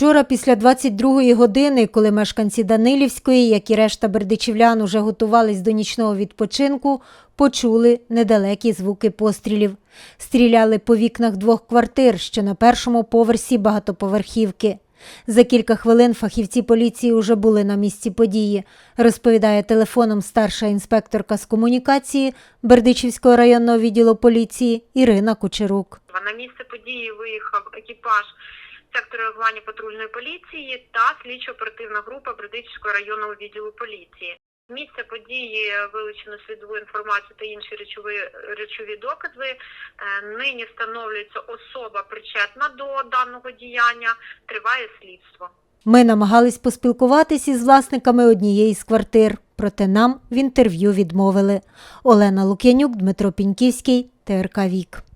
Вчора, після 22-ї години, коли мешканці Данилівської, як і решта бердичівлян, уже готувались до нічного відпочинку, почули недалекі звуки пострілів. Стріляли по вікнах двох квартир, що на першому поверсі багатоповерхівки. За кілька хвилин фахівці поліції уже були на місці події, розповідає телефоном старша інспекторка з комунікації Бердичівського районного відділу поліції Ірина Кучерук. На місце події виїхав екіпаж сектору реагування патрульної поліції та слідчо-оперативна група Бердичівського районного відділу поліції. З місця події вилучено слідову інформацію та інші речові, речові докази. Е, Нині встановлюється особа причетна до даного діяння. Триває слідство. Ми намагались поспілкуватись із власниками однієї з квартир, проте нам в інтерв'ю відмовили. Олена Лук'янюк, Дмитро Піньківський, ТРК Вік.